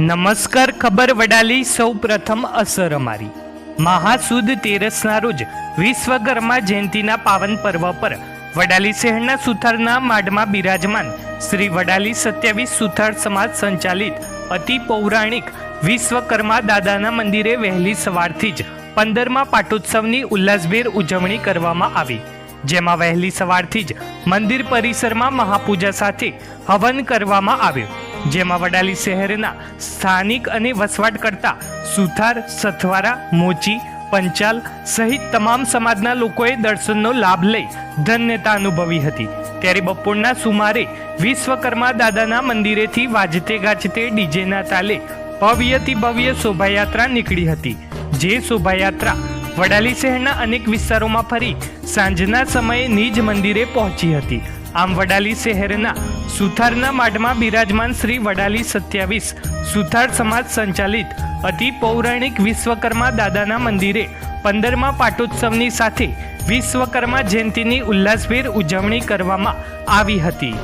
નમસ્કાર, ખબર વડાલી, સૌ પ્રથમ અસર અમારી. મહાસુદ તેરસના રોજ વિશ્વકર્મા જયંતિના પાવન પર્વ પર વડાલી શહેરના સુથારના માડમાં બિરાજમાન શ્રી વડાલી સત્યાવીસ સુથાર સમાજ સંચાલિત અતિ પૌરાણિક વિશ્વકર્મા દાદાના મંદિરે વહેલી સવારથી જ પંદરમા પાટોત્સવની ઉલ્લાસભેર ઉજવણી કરવામાં આવી. જેમાં વહેલી સવારથી જ મંદિર પરિસરમાં મહાપૂજા સાથે હવન કરવામાં આવ્યો. જેમાં વડાલી શહેરના સ્થાનિક અને વસવાટ કરતા સુથાર, સથવારા, મોચી, પંચાલ સહિત તમામ સમાજના લોકોએ દર્શનનો લાભ લઈ ધન્યતા અનુભવી હતી. ત્યારે બપોરના સુમારે વિશ્વકર્મા દાદાના મંદિરેથી વાજતે ગાજતે ડીજેના તાલે ભવ્યથી ભવ્ય શોભાયાત્રા નીકળી હતી. જે શોભાયાત્રા વડાલી શહેરના અનેક વિસ્તારોમાં ફરી સાંજના સમયે નિજ મંદિરે પહોંચી હતી. આમ વડાલી શહેરના સુથારના માડમાં બિરાજમાન શ્રી વડાલી સત્યાવીસ, સુથાર સમાજ સંચાલિત અતિ પૌરાણિક વિશ્વકર્મા દાદાના મંદિરે પંદરમા પાટોત્સવની સાથે વિશ્વકર્મા જયંતિની ઉલ્લાસભેર ઉજવણી કરવામાં આવી હતી.